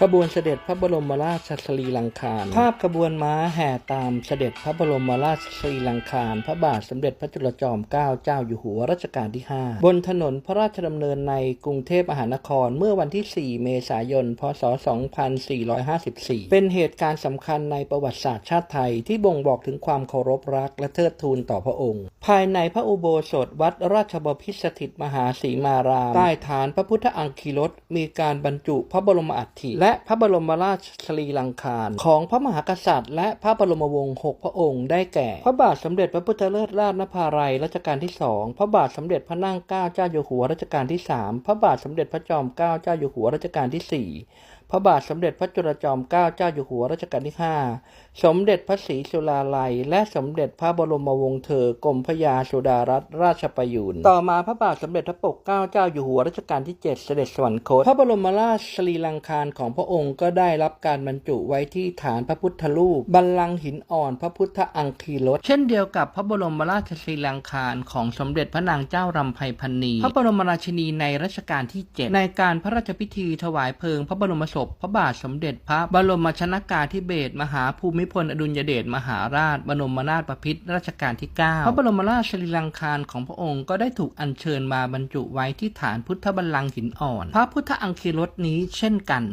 ขบวนเสด็จพระบรมราชสรีลังคาร ภาพขบวนม้าแห่ตามเสด็จพระบรมราชสรีลังคาร พระบาทสมเด็จพระจุลจอมเกล้าเจ้าอยู่หัวรัชกาลที่ 5 บนถนนพระราชดำเนินในกรุงเทพมหานครเมื่อวันที่ 4 เมษายน พศ 2454 เป็นเหตุการณ์สำคัญในประวัติศาสตร์ชาติไทยที่บ่งบอกถึงความเคารพรักและเทิดทูนต่อพระองค์ ภายในพระอุโบสถวัดราชบพิตรสถิตมหาสีมารามใต้ฐานพระพุทธอังคีรสมีการบรรจุพระบรมอัฐิและพระบรมราชสรีลังคาร ของพระมหากษัตริย์ และพระบรมวงศ์หกพระองค์ได้แก่ พระบาทสมเด็จพระพุทธเลิศราชนภารัยรัชกาลที่สองพระบาทสมเด็จพระนั่งเกล้าเจ้าอยู่หัวรัชกาลที่สามพระบาทสมเด็จพระจอมเกล้าเจ้าอยู่หัวรัชกาลที่สี่ พระบาทสมเด็จพระจุลจอมเกล้าเจ้าอยู่หัวรัชกาลที่ห้าสมเด็จพระศรีสุราลัย และสมเด็จพระบรมวงศ์เธอกรมพระยาสุดารัตนราชประยุนต่อมาพระบาทสมเด็จพระปกเกล้าเจ้าอยู่หัวรัชกาลที่ 7 เสด็จสวรรคต พระบรมราชสรีลังคารของพระองค์ก็ได้รับการบรรจุไว้ที่ฐานพระพุทธรูปบัลลังก์หินอ่อนพระพุทธอังคีรสเช่นเดียวกับพระบรมราชสรีลังคารของสมเด็จพระนางเจ้ารำไพพรรณีพระบรมราชินีในรัชกาลที่ 7 ในการพระราชพิธีถวายเพลิงพระบรมศพพระบาทสมเด็จพระบรมชนากาธิเบศมหาภูมิพลอดุลยเดชมหาราช บรมนาถบพิตรรัชกาลที่ 9 พระบรมราชสรีลังคารของพระองค์ก็ได้ถูกอัญเชิญมาบรรจุไว้ที่ฐานพุทธบัลลังก์หินอ่อน พระพุทธอังคีรสนี้เช่นกัน